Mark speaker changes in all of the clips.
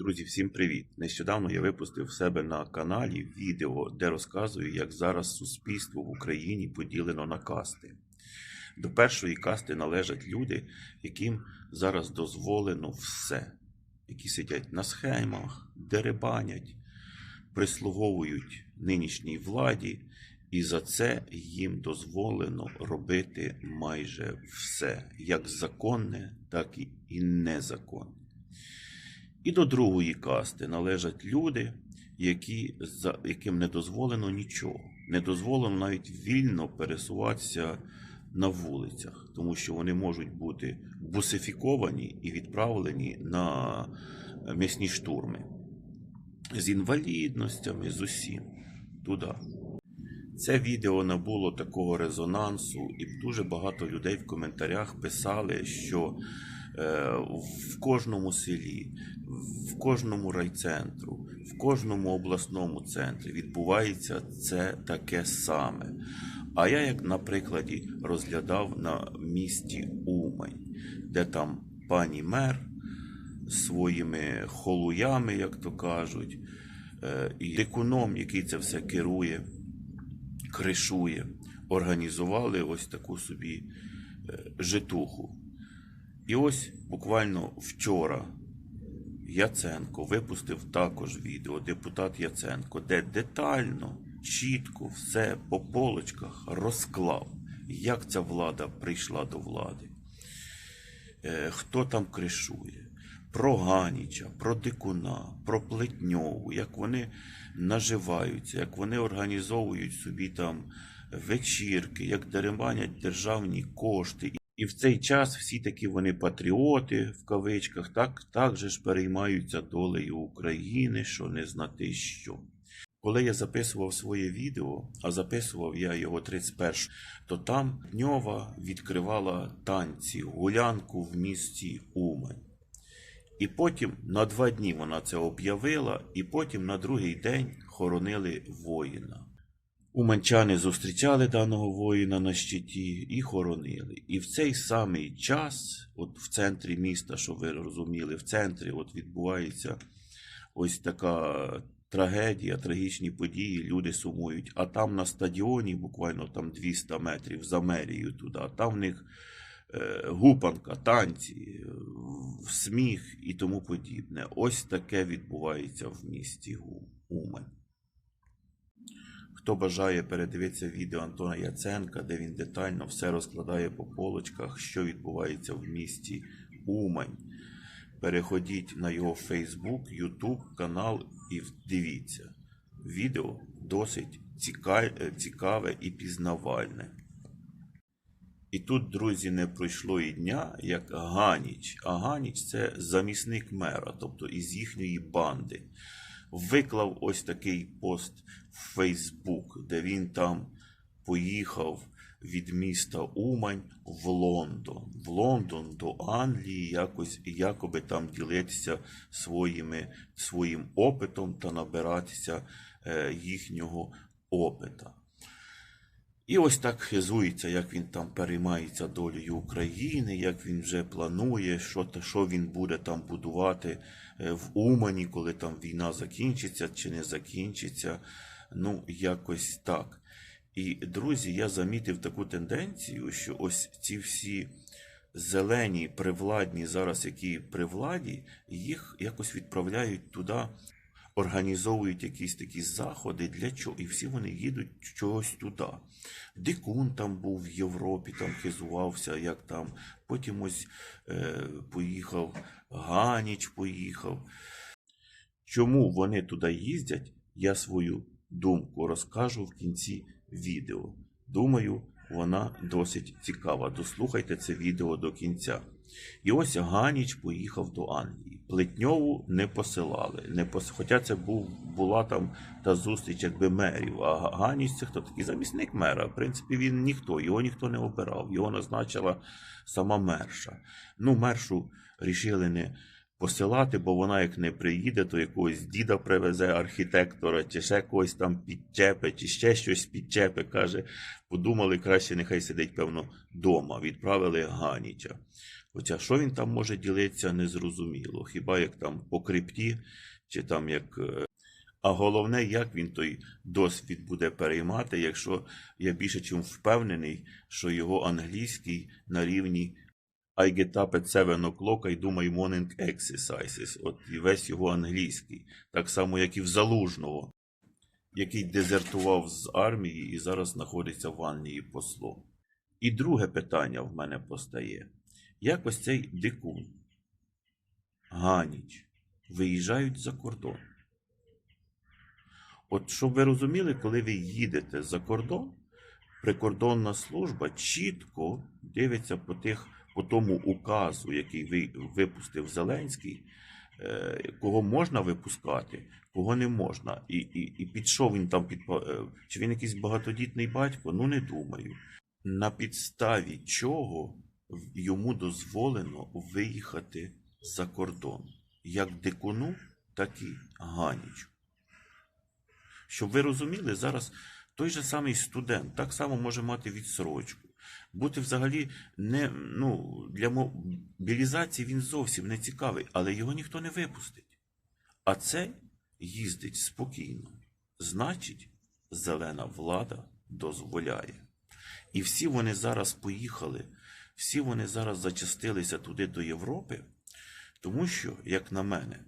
Speaker 1: Друзі, всім привіт! Нещодавно я випустив в себе на каналі відео, де розказую, як зараз суспільство в Україні поділено на касти. До першої касти належать люди, яким зараз дозволено все, які сидять на схемах, деребанять, прислуговують нинішній владі, і за це їм дозволено робити майже все, як законне, так і незаконне. І до другої касти належать люди, які, за, яким не дозволено нічого. Не дозволено навіть вільно пересуватися на вулицях, тому що вони можуть бути бусифіковані і відправлені на м'ясні штурми з інвалідностями, з усім туди. Це відео набуло такого резонансу, і дуже багато людей в коментарях писали, що в кожному селі, в кожному райцентру, в кожному обласному центрі відбувається це таке саме. А я, як на прикладі, розглядав на місті Умань, де там пані мер своїми холуями, як то кажуть, е, і дикуном, який це все керує кришує, організували ось таку собі е, житуху. І ось буквально вчора Яценко випустив також відео, депутат Яценко, де детально, чітко все по полочках розклав, як ця влада прийшла до влади, е, хто там кришує. Про Ганіча, про Дикуна, про Плетньову, як вони наживаються, як вони організовують собі там вечірки, як деребанять державні кошти. І в цей час всі такі вони патріоти в кавичках, так, так же ж переймаються долею України, що не знати що. Коли я записував своє відео, а записував я його 31, то там Ньова відкривала танці, гулянку в місті Умань. І потім на два дні вона це об'явила, і потім на другий день хоронили воїна. Уманчани зустрічали даного воїна на щиті і хоронили. І в цей самий час, от в центрі міста, щоб ви розуміли, в центрі от відбувається ось така трагедія, трагічні події, люди сумують. А там на стадіоні, буквально там 200 метрів за мерією туди, там в них е, гупанка, танці, е, сміх і тому подібне. Ось таке відбувається в місті Умань. Хто бажає передивитися відео Антона Яценка, де він детально все розкладає по полочках, що відбувається в місті Умань. Переходіть на його Facebook, YouTube канал і дивіться. Відео досить цікаве і пізнавальне. І тут, друзі, не пройшло і дня, як Ганіч. А Ганіч це замісник мера, тобто із їхньої банди. Виклав ось такий пост в Фейсбук, де він там поїхав від міста Умань в Лондон. В Лондон до Англії, якось якоби там ділитися своїми, своїм опитом та набиратися е, їхнього опита. І ось так хизується, як він там переймається долею України, як він вже планує, що, що він буде там будувати е, в Умані, коли там війна закінчиться чи не закінчиться. Ну, якось так. І, друзі, я замітив таку тенденцію, що ось ці всі зелені привладні зараз, які при владі, їх якось відправляють туди організовують якісь такі заходи, для чого? І всі вони їдуть чогось туди. Дикун там був в Європі, там хизувався, як там. Потім ось е, поїхав, Ганіч поїхав. Чому вони туди їздять, я свою думку розкажу в кінці відео. Думаю, вона досить цікава. Дослухайте це відео до кінця. І ось Ганіч поїхав до Англії. Плетньову не посилали. Не пос... Хоча це був, була там та зустріч якби мерів. А Ганіч це хто такий замісник мера. В принципі, він ніхто, його ніхто не обирав. Його назначила сама мерша. Ну, мершу рішили не посилати, бо вона як не приїде, то якогось діда привезе архітектора, чи ще когось там підчепе, чи ще щось підчепе. Каже, подумали, краще нехай сидить, певно, дома. Відправили Ганіча. Хоча що він там може ділитися, незрозуміло. Хіба як там по крипті, чи там як. е, А головне, як він той досвід буде переймати, якщо я більше чим впевнений, що його англійський на рівні I get up at 7 o'clock, I do my morning exercises. От і весь його англійський. Так само, як і в Залужного, який дезертував з армії і зараз знаходиться в Англії послом. І друге питання в мене постає. Як ось цей дикун, Ганіч, виїжджають за кордон? От щоб ви розуміли, коли ви їдете за кордон, прикордонна служба чітко дивиться по тих, по тому указу, який випустив Зеленський, е, кого можна випускати, кого не можна. І, і, і під що він там під е, чи він якийсь багатодітний батько? Ну не думаю. На підставі чого йому дозволено виїхати за кордон, як дикуну, так і Ганічу. Щоб ви розуміли, зараз той же самий студент так само може мати відсрочку. Бути взагалі не ну, для мобілізації він зовсім не цікавий, але його ніхто не випустить. А цей їздить спокійно. Значить, зелена влада дозволяє. І всі вони зараз поїхали, всі вони зараз зачастилися туди до Європи, тому що, як на мене,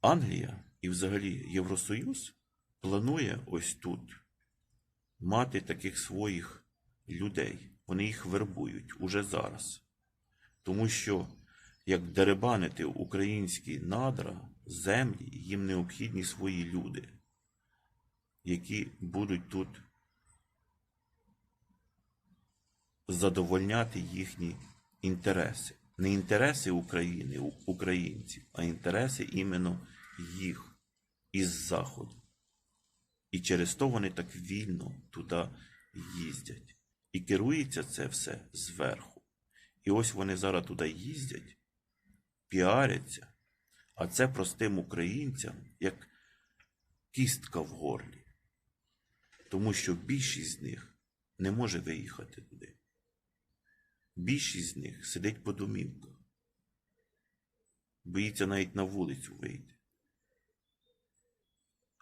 Speaker 1: Англія і взагалі Євросоюз планує ось тут мати таких своїх людей. Вони їх вербують уже зараз. Тому що як деребанити українські надра, землі, їм необхідні свої люди, які будуть тут задовольняти їхні інтереси. Не інтереси України, українців, а інтереси іменно їх із Заходу. І через то вони так вільно туди їздять. І керується це все зверху. І ось вони зараз туди їздять, піаряться, а це простим українцям як кістка в горлі. Тому що більшість з них не може виїхати туди. Більшість з них сидить по домівках. Боїться навіть на вулицю вийти.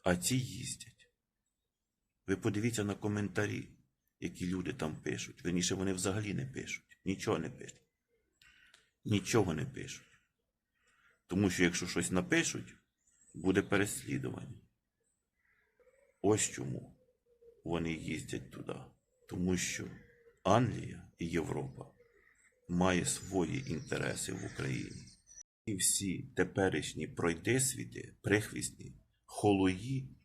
Speaker 1: А ці їздять. Ви подивіться на коментарі, які люди там пишуть. Верніше, вони взагалі не пишуть. Нічого не пишуть. Нічого не пишуть. Тому що якщо щось напишуть, буде переслідування. Ось чому вони їздять туди. Тому що Англія і Європа має свої інтереси в Україні. І всі теперішні пройдисвіти, прихвісні, холої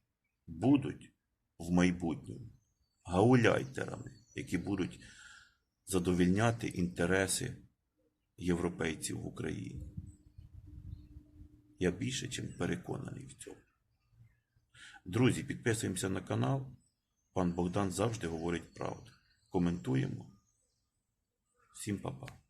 Speaker 1: будуть в майбутньому гауляйтерами, які будуть задовільняти інтереси європейців в Україні. Я більше чим переконаний в цьому. Друзі, підписуємося на канал. Пан Богдан завжди говорить правду. Коментуємо. Всім па-па.